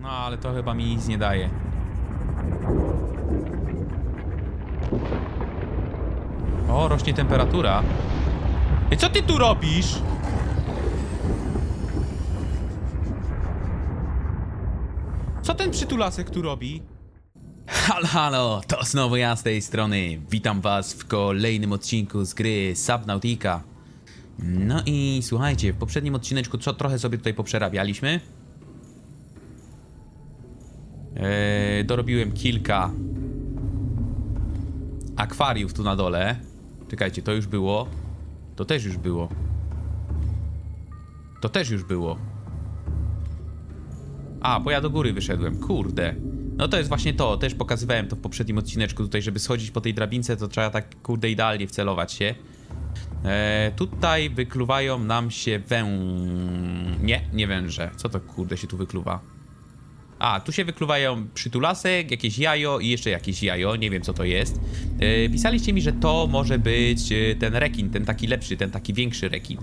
No ale to chyba mi nic nie daje. O, rośnie temperatura. I co ty tu robisz? Co ten przytulasek tu robi? Halo, halo, to znowu ja z tej strony. Witam was w kolejnym odcinku z gry Subnautica. No i słuchajcie, w poprzednim odcineczku co trochę sobie tutaj poprzerabialiśmy. Eee, dorobiłem kilka akwariów tu na dole. Czekajcie, to już było. To też już było. To też już było. A, bo ja do góry wyszedłem, kurde. No to jest właśnie to, też pokazywałem to w poprzednim odcineczku tutaj, żeby schodzić po tej drabince, to trzeba tak kurde idealnie wcelować się. E, tutaj wykluwają nam się wę... Nie, nie węże. Co to kurde się tu wykluwa? A, tu się wykluwają przytulasek, jakieś jajo i jeszcze jakieś jajo, nie wiem co to jest. E, pisaliście mi, że to może być e, ten rekin, ten taki lepszy, ten taki większy rekin.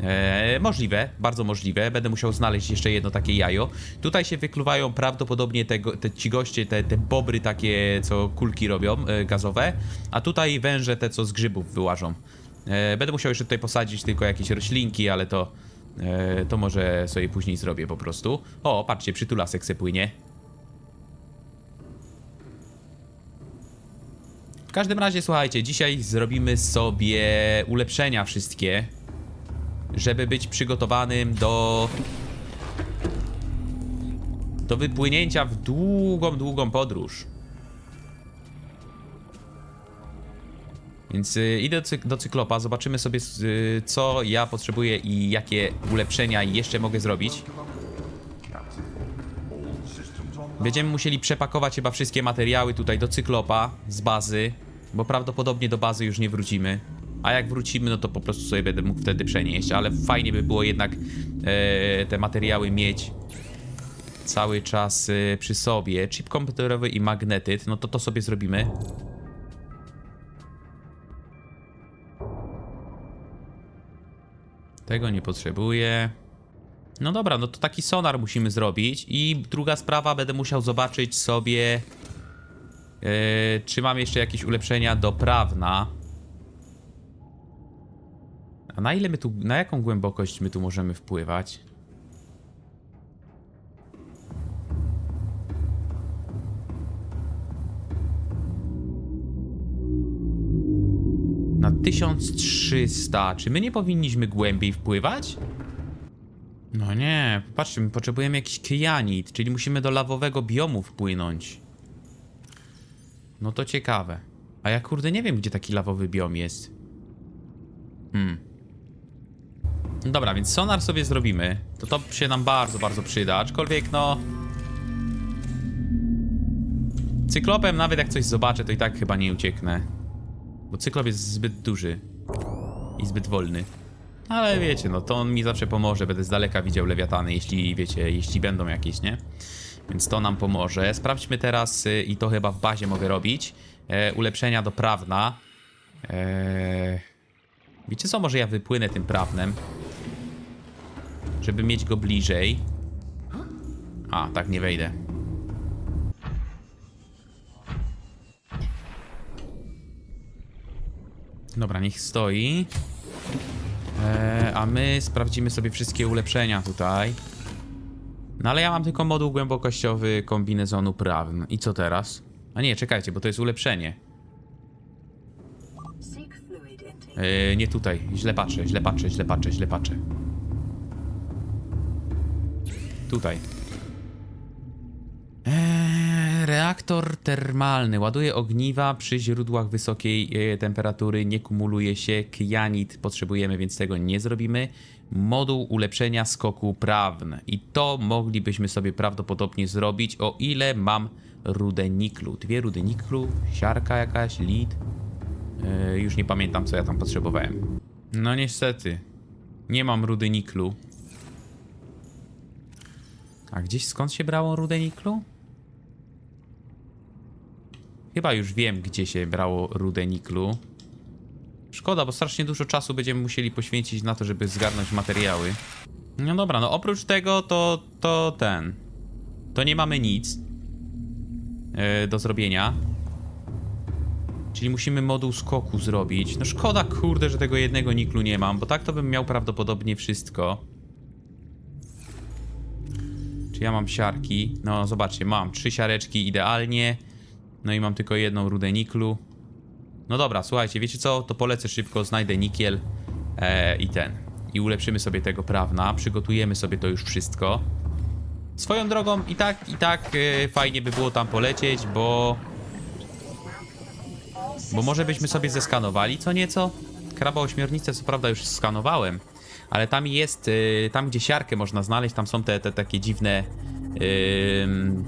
E, możliwe, bardzo możliwe. Będę musiał znaleźć jeszcze jedno takie jajo. Tutaj się wykluwają prawdopodobnie te, te ci goście, te, te bobry takie, co kulki robią, gazowe. A tutaj węże te, co z grzybów wyłażą. Będę musiał jeszcze tutaj posadzić tylko jakieś roślinki, ale to, e, to może sobie później zrobię po prostu. O, patrzcie, przytulasek se płynie. W każdym razie, słuchajcie, dzisiaj zrobimy sobie ulepszenia wszystkie żeby być przygotowanym do do wypłynięcia w długą, długą podróż. Więc y, idę do, cyk do cyklopa, zobaczymy sobie y, co ja potrzebuję i jakie ulepszenia jeszcze mogę zrobić. Będziemy musieli przepakować chyba wszystkie materiały tutaj do cyklopa z bazy, bo prawdopodobnie do bazy już nie wrócimy. A jak wrócimy, no to po prostu sobie będę mógł wtedy przenieść, ale fajnie by było jednak e, te materiały mieć cały czas e, przy sobie. Chip komputerowy i magnetyt, no to to sobie zrobimy. Tego nie potrzebuję. No dobra, no to taki sonar musimy zrobić. I druga sprawa, będę musiał zobaczyć sobie, e, czy mam jeszcze jakieś ulepszenia do prawna. A na ile my tu, na jaką głębokość my tu możemy wpływać? 1300. Czy my nie powinniśmy głębiej wpływać? No nie, patrzcie, my potrzebujemy jakiś kyanit, czyli musimy do lawowego biomu wpłynąć. No to ciekawe. A ja kurde nie wiem, gdzie taki lawowy biom jest. Hmm. No Dobra, więc sonar sobie zrobimy. To to się nam bardzo, bardzo przyda, aczkolwiek no... Cyklopem nawet jak coś zobaczę, to i tak chyba nie ucieknę. Bo cyklop jest zbyt duży. I zbyt wolny. Ale wiecie, no to on mi zawsze pomoże, będę z daleka widział lewiatany, jeśli wiecie, jeśli będą jakieś, nie? Więc to nam pomoże. Sprawdźmy teraz, y, i to chyba w bazie mogę robić, e, ulepszenia do prawna. Eee... Wiecie co, może ja wypłynę tym prawnem, żeby mieć go bliżej. A, tak nie wejdę. Dobra, niech stoi. Eee, a my sprawdzimy sobie wszystkie ulepszenia tutaj. No ale ja mam tylko moduł głębokościowy kombinezonu prawny. I co teraz? A nie, czekajcie, bo to jest ulepszenie. Eee, nie tutaj. Źle patrzę, źle patrzę, źle patrzę, źle patrzę. Tutaj. Reaktor termalny. Ładuje ogniwa przy źródłach wysokiej e, temperatury. Nie kumuluje się. Kyanit potrzebujemy, więc tego nie zrobimy. Moduł ulepszenia skoku prawny. I to moglibyśmy sobie prawdopodobnie zrobić, o ile mam rudę niklu. Dwie rudy niklu, siarka jakaś, lead. E, już nie pamiętam, co ja tam potrzebowałem. No niestety. Nie mam rudy niklu. A gdzieś skąd się brało rudę niklu? Chyba już wiem, gdzie się brało rudę niklu. Szkoda, bo strasznie dużo czasu będziemy musieli poświęcić na to, żeby zgarnąć materiały. No dobra, no oprócz tego to, to ten. to nie mamy nic e, do zrobienia. Czyli musimy moduł skoku zrobić. No szkoda, kurde, że tego jednego niklu nie mam, bo tak to bym miał prawdopodobnie wszystko. Czy ja mam siarki? No, zobaczcie, mam trzy siareczki idealnie. No i mam tylko jedną rudę niklu. No dobra, słuchajcie, wiecie co? To polecę szybko, znajdę nikiel e, i ten. I ulepszymy sobie tego prawna. Przygotujemy sobie to już wszystko. Swoją drogą i tak, i tak e, fajnie by było tam polecieć, bo... Bo może byśmy sobie zeskanowali co nieco? Kraba ośmiornicę co prawda już skanowałem, ale tam jest, y, tam gdzie siarkę można znaleźć, tam są te, te takie dziwne ym,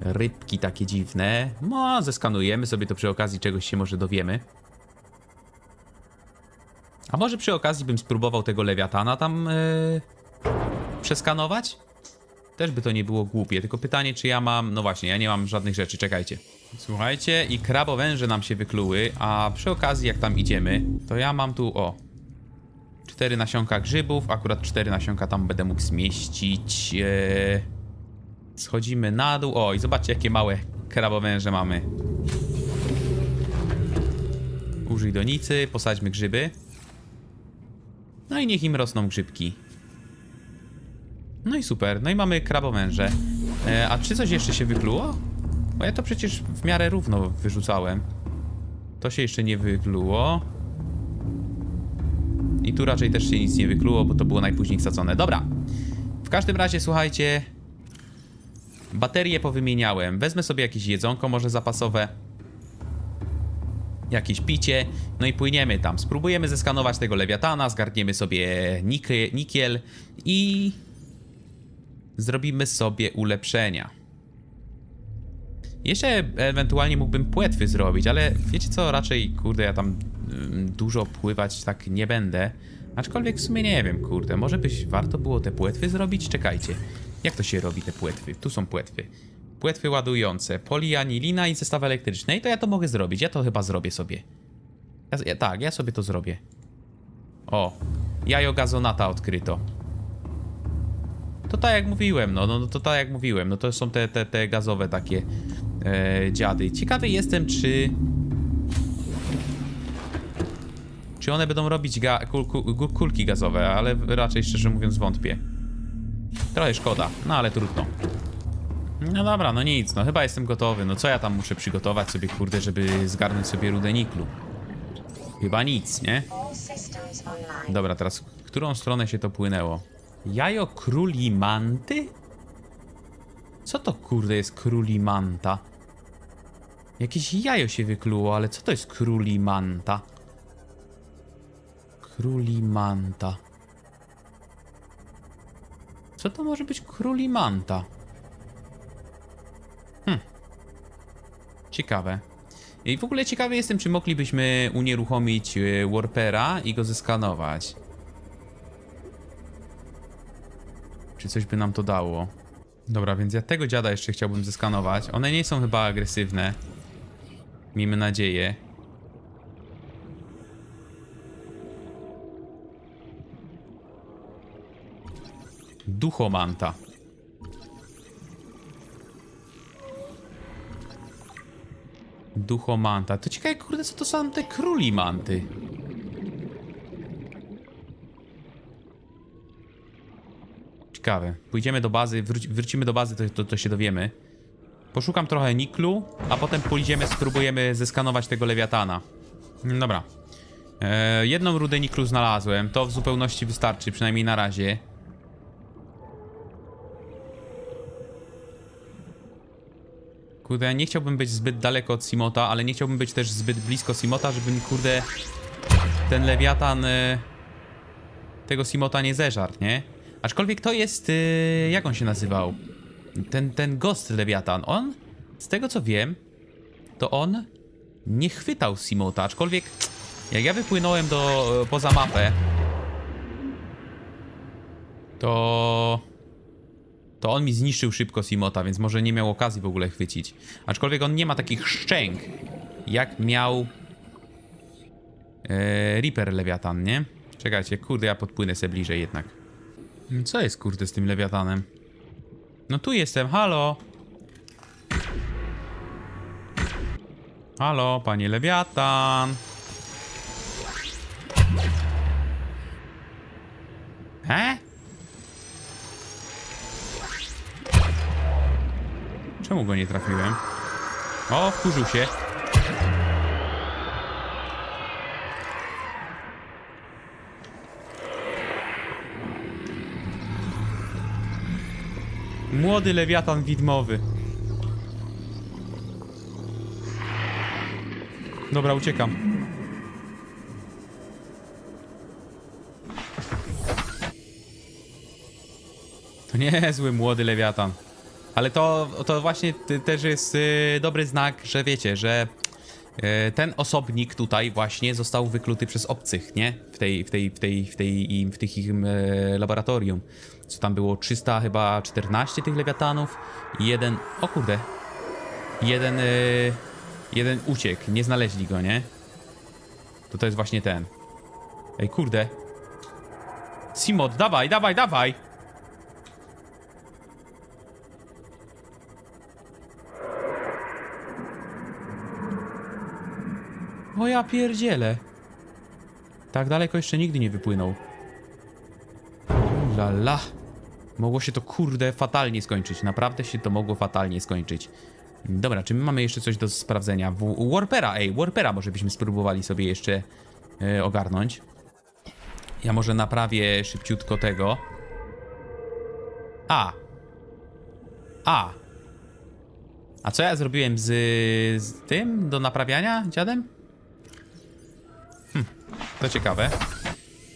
rybki takie dziwne. No, zeskanujemy sobie to przy okazji czegoś się może dowiemy. A może przy okazji bym spróbował tego lewiatana tam yy, przeskanować? Też by to nie było głupie, tylko pytanie, czy ja mam. No właśnie, ja nie mam żadnych rzeczy, czekajcie. Słuchajcie, i krabowęże nam się wykluły, a przy okazji, jak tam idziemy, to ja mam tu o. Cztery nasionka grzybów, akurat cztery nasionka tam będę mógł zmieścić. Eee, schodzimy na dół. O, i zobaczcie, jakie małe krabowęże mamy. Użyj donicy, posadźmy grzyby. No i niech im rosną grzybki. No i super, no i mamy krabowęże. E, a czy coś jeszcze się wykluło? Bo ja to przecież w miarę równo wyrzucałem. To się jeszcze nie wykluło. I tu raczej też się nic nie wykluło, bo to było najpóźniej wsadzone. Dobra. W każdym razie, słuchajcie. Baterie powymieniałem. Wezmę sobie jakieś jedzonko, może zapasowe. Jakieś picie. No i płyniemy tam. Spróbujemy zeskanować tego lewiatana, zgarniemy sobie niky, nikiel i zrobimy sobie ulepszenia. Jeszcze ewentualnie mógłbym płetwy zrobić, ale wiecie co, raczej kurde ja tam ym, dużo pływać tak nie będę. Aczkolwiek w sumie nie wiem, kurde, może byś warto było te płetwy zrobić? Czekajcie. Jak to się robi te płetwy? Tu są płetwy. Płetwy ładujące, polianilina i zestaw elektryczny. I to ja to mogę zrobić. Ja to chyba zrobię sobie. Ja, ja, tak, ja sobie to zrobię. O, jajo gazonata odkryto. To tak jak mówiłem, no, no no to tak jak mówiłem, no to są te, te, te gazowe takie e, dziady. Ciekawy jestem, czy... Czy one będą robić ga, kul, kul, kulki gazowe, ale raczej szczerze mówiąc wątpię. Trochę szkoda, no ale trudno. No dobra, no nic, no chyba jestem gotowy. No co ja tam muszę przygotować sobie, kurde, żeby zgarnąć sobie rudę niklu? Chyba nic, nie? Dobra, teraz w którą stronę się to płynęło? Jajo królimanty? Co to kurde jest królimanta? Jakieś jajo się wykluło, ale co to jest królimanta? Królimanta. Co to może być królimanta? Hm. Ciekawe. I w ogóle ciekawy jestem, czy moglibyśmy unieruchomić e, Warpera i go zeskanować. Czy coś by nam to dało? Dobra, więc ja tego dziada jeszcze chciałbym zeskanować. One nie są chyba agresywne. Miejmy nadzieję. Duchomanta. Duchomanta. To ciekawe, kurde, co to są te królimanty. Ciekawe. Pójdziemy do bazy, wróci, wrócimy do bazy, to, to, to się dowiemy. Poszukam trochę niklu, a potem pójdziemy, spróbujemy zeskanować tego lewiatana. Dobra. E, jedną rudę niklu znalazłem. To w zupełności wystarczy, przynajmniej na razie. Kurde, nie chciałbym być zbyt daleko od Simota, ale nie chciałbym być też zbyt blisko Simota, żeby mi, kurde, ten lewiatan e, tego Simota nie zeżarł, nie? Aczkolwiek to jest, e, jak on się nazywał? Ten, ten Ghost Lewiatan, on, z tego co wiem, to on nie chwytał Simota, aczkolwiek jak ja wypłynąłem do, poza mapę, to to on mi zniszczył szybko Simota, więc może nie miał okazji w ogóle chwycić. Aczkolwiek on nie ma takich szczęk, jak miał e, Reaper Lewiatan, nie? Czekajcie, kurde, ja podpłynę sobie bliżej jednak. Co jest kurde z tym Lewiatanem? No tu jestem, halo. Halo, panie lewiatan. He? Czemu go nie trafiłem? O, wkurzył się. Młody lewiatan widmowy. Dobra, uciekam. To niezły młody lewiatan. Ale to, to właśnie też jest y, dobry znak, że wiecie, że y, ten osobnik tutaj właśnie został wykluty przez obcych, nie? W tej, w tej, w tej, w tej, w tych ich e, laboratorium. Co tam było? 300 chyba 14 tych lewiatanów i jeden, o kurde, jeden, y, jeden uciekł, nie znaleźli go, nie? To to jest właśnie ten. Ej, kurde. Simod, dawaj, dawaj, dawaj! O ja pierdzielę. Tak daleko jeszcze nigdy nie wypłynął. Lala. Mogło się to kurde fatalnie skończyć. Naprawdę się to mogło fatalnie skończyć. Dobra, czy my mamy jeszcze coś do sprawdzenia? W Warpera, ej, Warpera może byśmy spróbowali sobie jeszcze e, ogarnąć. Ja może naprawię szybciutko tego. A. A. A co ja zrobiłem z, z tym do naprawiania dziadem? To ciekawe.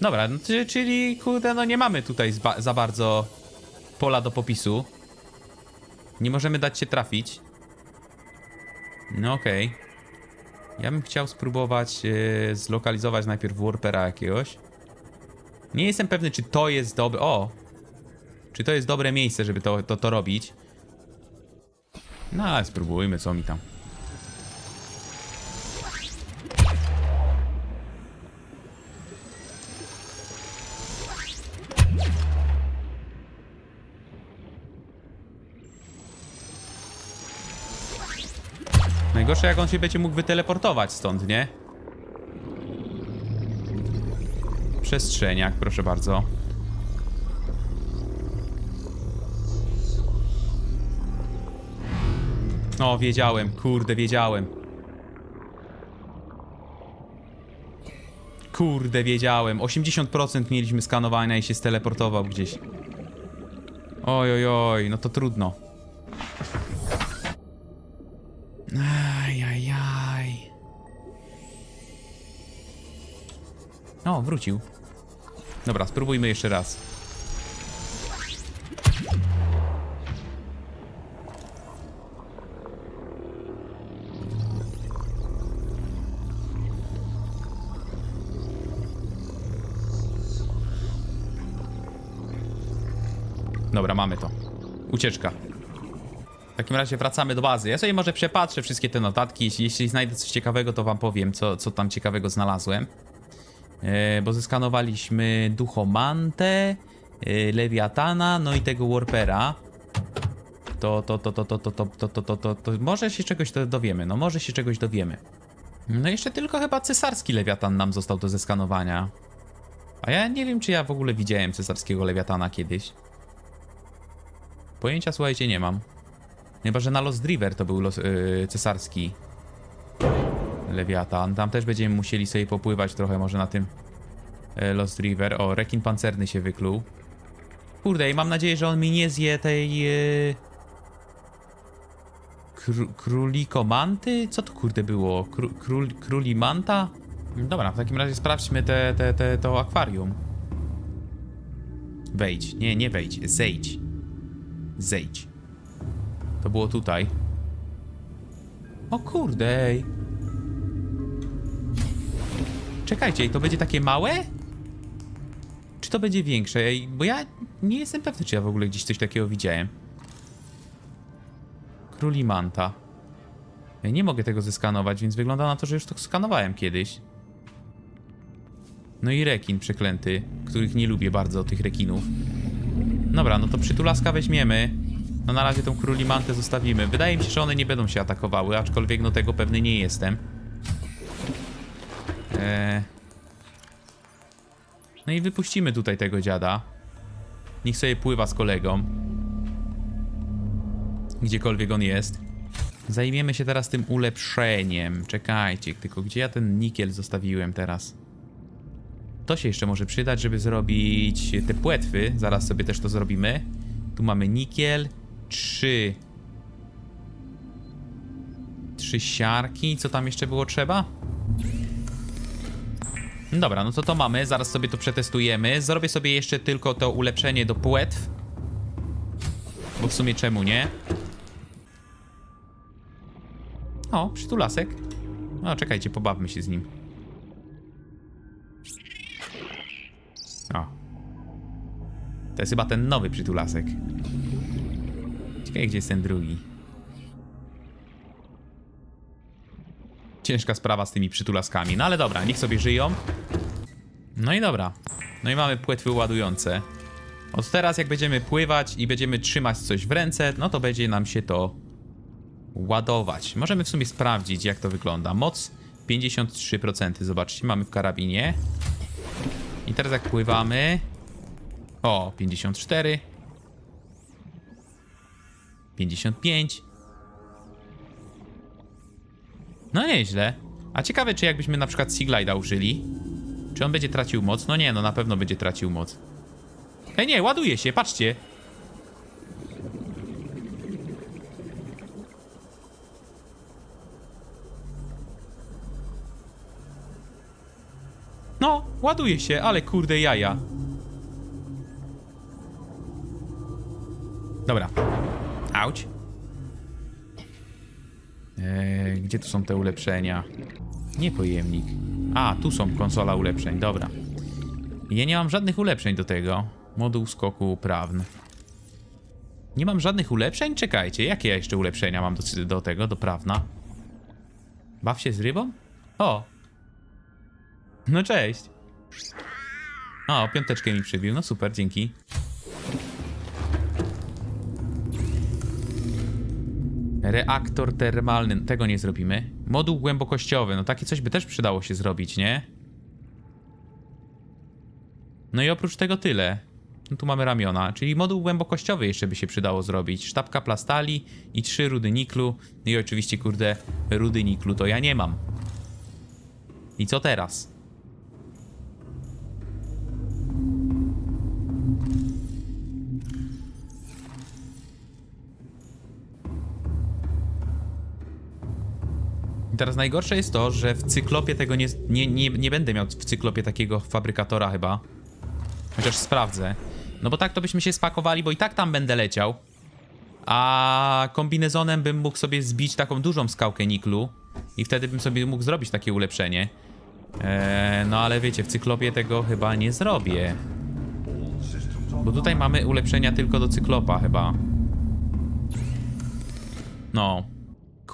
Dobra, no, czy- czyli kurde, no nie mamy tutaj za bardzo pola do popisu. Nie możemy dać się trafić. No okej. Ja bym chciał spróbować e, zlokalizować najpierw Warpera jakiegoś. Nie jestem pewny, czy to jest dobre... O! Czy to jest dobre miejsce, żeby to, to, to robić. No ale spróbujmy, co mi tam. Najgorsze jak on się będzie mógł wyteleportować stąd, nie? Przestrzeniak, proszę bardzo. O, wiedziałem, kurde, wiedziałem. Kurde, wiedziałem. 80% mieliśmy skanowania i się steleportował gdzieś. Oj, oj, oj, no to trudno. Ajajaj. O, wrócił. Dobra, spróbujmy jeszcze raz. Dobra, mamy to. Ucieczka. W takim razie wracamy do bazy. Ja sobie może przepatrzę wszystkie te notatki. Jeśli, jeśli znajdę coś ciekawego, to wam powiem, co, co tam ciekawego znalazłem. E, bo zeskanowaliśmy Duchomantę, e, Lewiatana, no i tego Warpera. To, to, to, to, to, to, to, to, to, to, to, to, może się czegoś do- dowiemy, no może się czegoś dowiemy. No jeszcze tylko chyba cesarski Lewiatan nam został do zeskanowania. A ja nie wiem, czy ja w ogóle widziałem cesarskiego Lewiatana kiedyś. Pojęcia, słuchajcie, nie mam. Chyba, że na Lost River to był los, yy, cesarski Lewiatan. Tam też będziemy musieli sobie popływać trochę może na tym e, Lost River. O, rekin pancerny się wykluł. Kurde, i mam nadzieję, że on mi nie zje tej... Yy... Kró królikomanty? Co to kurde było? Kró król królimanta? Dobra, w takim razie sprawdźmy te, te, te, to akwarium. Wejdź. Nie, nie wejdź. Zejdź. Zejdź. To było tutaj. O kurde. ej. Czekajcie, to będzie takie małe? Czy to będzie większe? Bo ja nie jestem pewny, czy ja w ogóle gdzieś coś takiego widziałem. Królimanta. Ja nie mogę tego zeskanować, więc wygląda na to, że już to skanowałem kiedyś. No i rekin przeklęty, których nie lubię bardzo, tych rekinów. Dobra, no to przytulaska weźmiemy. No na razie tą królimantę zostawimy. Wydaje mi się, że one nie będą się atakowały, aczkolwiek no tego pewny nie jestem. Eee... No i wypuścimy tutaj tego dziada. Niech sobie pływa z kolegą. Gdziekolwiek on jest. Zajmiemy się teraz tym ulepszeniem. Czekajcie, tylko gdzie ja ten nikiel zostawiłem teraz? To się jeszcze może przydać, żeby zrobić te płetwy. Zaraz sobie też to zrobimy. Tu mamy nikiel. Trzy. Trzy siarki. Co tam jeszcze było trzeba? Dobra, no to to mamy. Zaraz sobie to przetestujemy. Zrobię sobie jeszcze tylko to ulepszenie do płetw. Bo w sumie czemu nie? O, przytulasek. No, czekajcie, pobawmy się z nim. O. To jest chyba ten nowy przytulasek. Ciekawe, gdzie jest ten drugi. Ciężka sprawa z tymi przytulaskami. No ale dobra, niech sobie żyją. No i dobra. No i mamy płetwy ładujące. Od teraz jak będziemy pływać i będziemy trzymać coś w ręce, no to będzie nam się to ładować. Możemy w sumie sprawdzić jak to wygląda. Moc 53%, zobaczcie, mamy w karabinie. I teraz jak pływamy... O, 54. 55. No nieźle. A ciekawe, czy jakbyśmy na przykład Seaglide'a użyli, czy on będzie tracił moc? No nie, no na pewno będzie tracił moc. Ej, nie, ładuje się, patrzcie. No, ładuje się, ale kurde jaja. Dobra. Auć. Eee, gdzie tu są te ulepszenia? Nie pojemnik. A, tu są konsola ulepszeń, dobra. Ja nie mam żadnych ulepszeń do tego. Moduł skoku uprawny. Nie mam żadnych ulepszeń? Czekajcie, jakie ja jeszcze ulepszenia mam do, do tego, do prawna? Baw się z rybą? O! No cześć! O, piąteczkę mi przybił, no super, dzięki. Reaktor termalny, tego nie zrobimy. Moduł głębokościowy, no takie coś by też przydało się zrobić, nie? No i oprócz tego tyle. No tu mamy ramiona, czyli moduł głębokościowy jeszcze by się przydało zrobić. Sztabka plastali i trzy rudy niklu. No i oczywiście, kurde, rudy niklu to ja nie mam. I co teraz? I teraz najgorsze jest to, że w cyklopie tego nie, nie, nie, nie będę miał w cyklopie takiego fabrykatora chyba. Chociaż sprawdzę. No bo tak to byśmy się spakowali, bo i tak tam będę leciał. A kombinezonem bym mógł sobie zbić taką dużą skałkę niklu. I wtedy bym sobie mógł zrobić takie ulepszenie. Eee, no ale wiecie, w cyklopie tego chyba nie zrobię. Bo tutaj mamy ulepszenia tylko do cyklopa chyba. No.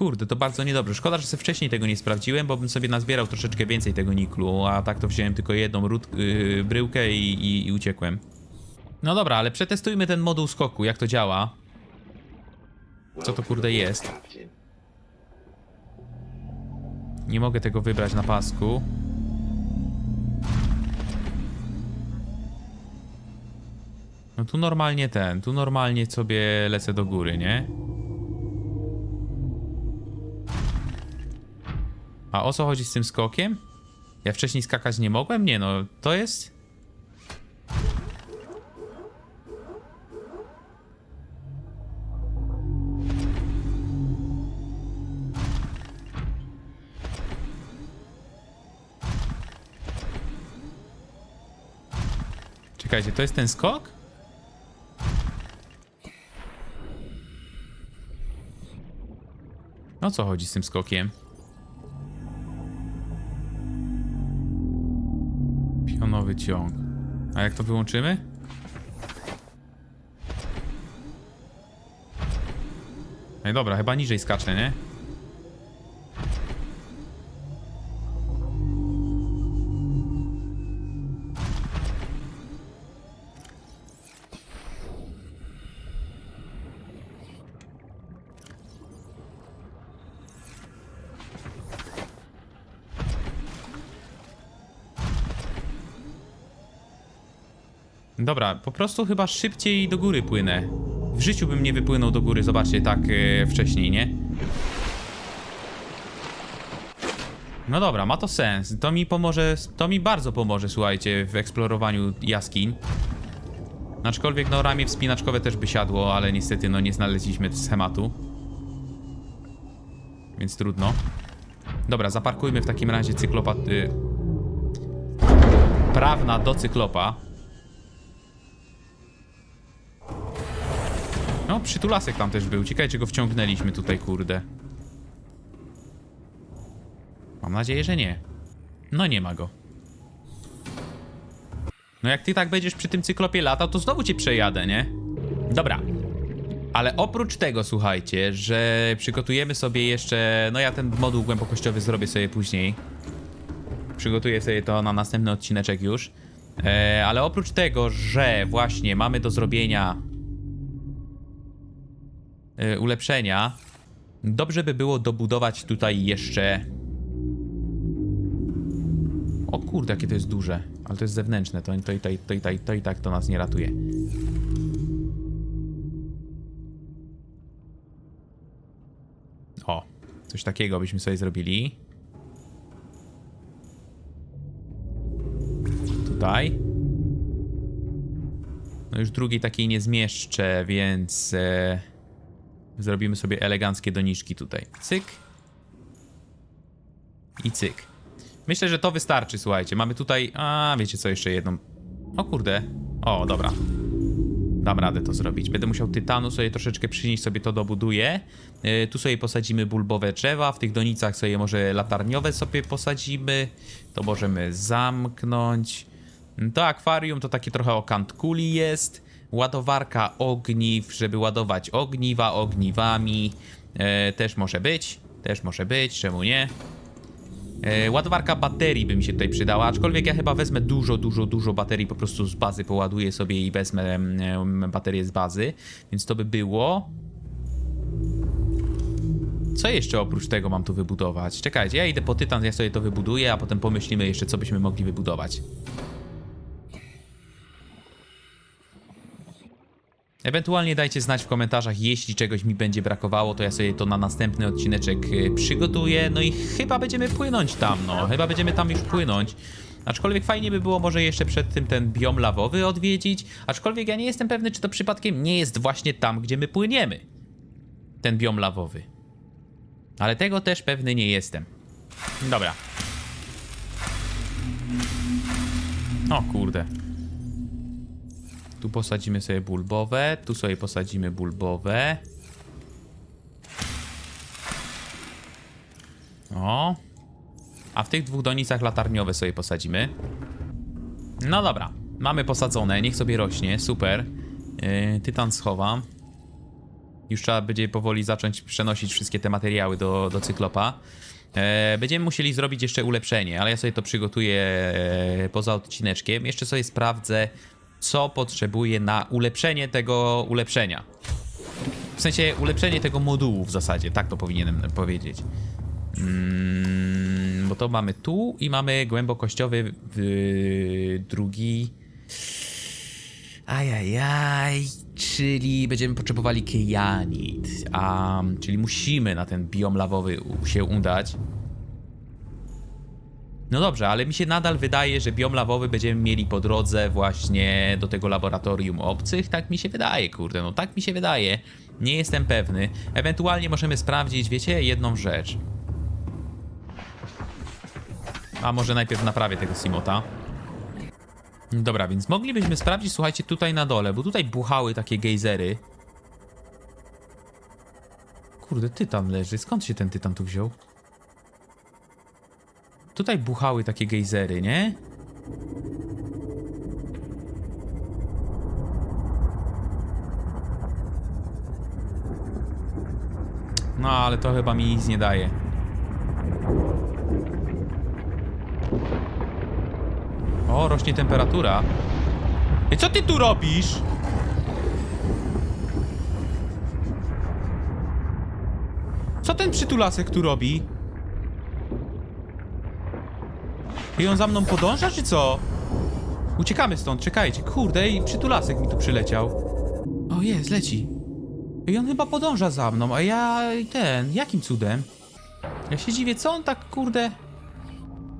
Kurde, to bardzo niedobrze. Szkoda, że sobie wcześniej tego nie sprawdziłem, bo bym sobie nazbierał troszeczkę więcej tego niklu, a tak to wziąłem tylko jedną yy, bryłkę i, i, i uciekłem. No dobra, ale przetestujmy ten moduł skoku, jak to działa. Co to kurde jest? Nie mogę tego wybrać na pasku. No tu normalnie ten, tu normalnie sobie lecę do góry, nie? A o co chodzi z tym skokiem? Ja wcześniej skakać nie mogłem? Nie no, to jest... Czekajcie, to jest ten skok? O co chodzi z tym skokiem? Pionowy ciąg. A jak to wyłączymy? Ej, dobra, chyba niżej skaczę, nie? Dobra, po prostu chyba szybciej do góry płynę. W życiu bym nie wypłynął do góry, zobaczcie, tak e, wcześniej, nie? No dobra, ma to sens. To mi pomoże, to mi bardzo pomoże, słuchajcie, w eksplorowaniu jaskiń. Aczkolwiek, no, ramię wspinaczkowe też by siadło, ale niestety, no, nie znaleźliśmy schematu. Więc trudno. Dobra, zaparkujmy w takim razie cyklopa... Y... Prawna do cyklopa. No, przytulasek tam też był. Ciekawe, czy go wciągnęliśmy tutaj, kurde. Mam nadzieję, że nie. No nie ma go. No jak ty tak będziesz przy tym cyklopie latał, to znowu cię przejadę, nie? Dobra. Ale oprócz tego, słuchajcie, że przygotujemy sobie jeszcze... No ja ten moduł głębokościowy zrobię sobie później. Przygotuję sobie to na następny odcineczek już. E, ale oprócz tego, że właśnie mamy do zrobienia ulepszenia, dobrze by było dobudować tutaj jeszcze... O kurde, jakie to jest duże. Ale to jest zewnętrzne, to, to, i- to, to, to, to i tak to nas nie ratuje. O, coś takiego byśmy sobie zrobili. Tutaj. No już drugiej takiej nie zmieszczę, więc e, zrobimy sobie eleganckie doniczki tutaj. Cyk. I cyk. Myślę, że to wystarczy, słuchajcie. Mamy tutaj... A, wiecie co, jeszcze jedną... O kurde. O, dobra. Dam radę to zrobić. Będę musiał tytanu sobie troszeczkę przynieść, sobie to dobuduję. Yy, tu sobie posadzimy bulbowe drzewa, w tych donicach sobie może latarniowe sobie posadzimy. To możemy zamknąć. To akwarium to takie trochę o kant kuli jest. Ładowarka ogniw, żeby ładować ogniwa ogniwami. E, też może być. Też może być, czemu nie? E, ładowarka baterii by mi się tutaj przydała, aczkolwiek ja chyba wezmę dużo, dużo, dużo baterii, po prostu z bazy poładuję sobie i wezmę em, baterię z bazy, więc to by było. Co jeszcze oprócz tego mam tu wybudować? Czekajcie, ja idę po tytan, ja sobie to wybuduję, a potem pomyślimy jeszcze, co byśmy mogli wybudować. Ewentualnie dajcie znać w komentarzach, jeśli czegoś mi będzie brakowało, to ja sobie to na następny odcineczek y, przygotuję. No i chyba będziemy płynąć tam, no. Chyba będziemy tam już płynąć. Aczkolwiek fajnie by było może jeszcze przed tym ten biom lawowy odwiedzić. Aczkolwiek ja nie jestem pewny, czy to przypadkiem nie jest właśnie tam, gdzie my płyniemy. Ten biom lawowy. Ale tego też pewny nie jestem. Dobra. O kurde. Tu posadzimy sobie bulbowe, tu sobie posadzimy bulbowe. O. A w tych dwóch donicach latarniowe sobie posadzimy. No dobra, mamy posadzone, niech sobie rośnie, super. Yy, tytan schowam. Już trzeba będzie powoli zacząć przenosić wszystkie te materiały do, do cyklopa. E, będziemy musieli zrobić jeszcze ulepszenie, ale ja sobie to przygotuję e, poza odcineczkiem. Jeszcze sobie sprawdzę, co potrzebuję na ulepszenie tego ulepszenia. W sensie ulepszenie tego modułu w zasadzie, tak to powinienem powiedzieć. Mm, bo to mamy tu i mamy głębokościowy w, drugi. Ajajaj, czyli będziemy potrzebowali kejanit, a czyli musimy na ten biom lawowy się udać. No dobrze, ale mi się nadal wydaje, że biom lawowy będziemy mieli po drodze właśnie do tego laboratorium obcych. Tak mi się wydaje, kurde, no tak mi się wydaje. Nie jestem pewny. Ewentualnie możemy sprawdzić, wiecie, jedną rzecz. A może najpierw naprawię tego Simota. Dobra, więc moglibyśmy sprawdzić, słuchajcie, tutaj na dole, bo tutaj buchały takie gejzery. Kurde, tytan leży. Skąd się ten tytan tu wziął? Tutaj buchały takie gejzery, nie? No, ale to chyba mi nic nie daje. O, rośnie temperatura. I co ty tu robisz? Co ten przytulasek tu robi? I on za mną podąża, czy co? Uciekamy stąd, czekajcie. Kurde, i przytulasek mi tu przyleciał. O, jest, leci. I on chyba podąża za mną, a ja ten, jakim cudem? Ja się dziwię, co on tak, kurde...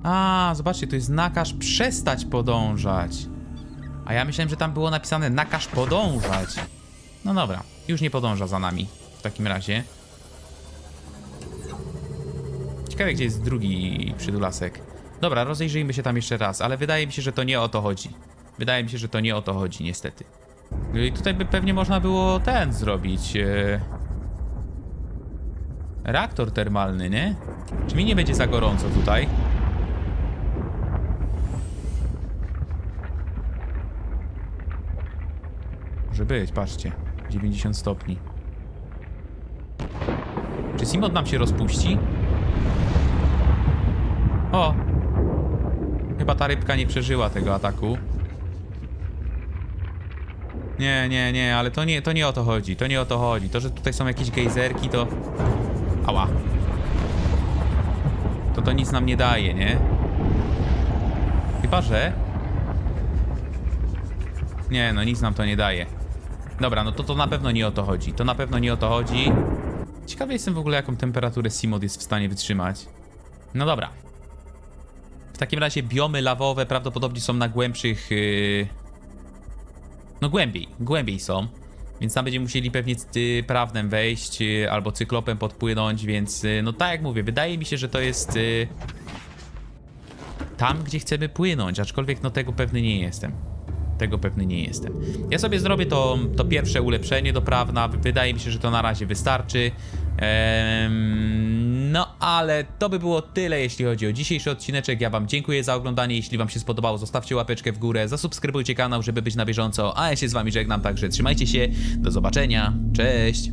A, zobaczcie, to jest nakaz przestać podążać. A ja myślałem, że tam było napisane nakaz podążać. No dobra, już nie podąża za nami. W takim razie. Ciekawe, gdzie jest drugi przytulasek. Dobra, rozejrzyjmy się tam jeszcze raz, ale wydaje mi się, że to nie o to chodzi. Wydaje mi się, że to nie o to chodzi, niestety. I tutaj by pewnie można było ten zrobić. E... Reaktor termalny, nie? Czy mi nie będzie za gorąco tutaj? Może być, patrzcie. 90 stopni. Czy Simon nam się rozpuści? O! Chyba ta rybka nie przeżyła tego ataku. Nie, nie, nie, ale to nie, to nie o to chodzi. To nie o to chodzi. To, że tutaj są jakieś gejzerki, to... Ała. To to nic nam nie daje, nie? Chyba, że... Nie, no nic nam to nie daje. Dobra, no to to na pewno nie o to chodzi. To na pewno nie o to chodzi. Ciekawy jestem w ogóle, jaką temperaturę Simod jest w stanie wytrzymać. No dobra. Takim razie biomy lawowe prawdopodobnie są na głębszych... Yy... No głębiej, głębiej są. Więc tam będziemy musieli pewnie prawnem wejść y, albo cyklopem podpłynąć, więc y, no tak jak mówię, wydaje mi się, że to jest y, tam, gdzie chcemy płynąć, aczkolwiek no tego pewny nie jestem. Tego pewny nie jestem. Ja sobie zrobię to, to pierwsze ulepszenie do prawna. Wydaje mi się, że to na razie wystarczy. Ehm, no ale to by było tyle, jeśli chodzi o dzisiejszy odcineczek. Ja Wam dziękuję za oglądanie. Jeśli Wam się spodobało, zostawcie łapeczkę w górę, zasubskrybujcie kanał, żeby być na bieżąco. A ja się z Wami żegnam, także trzymajcie się. Do zobaczenia. Cześć.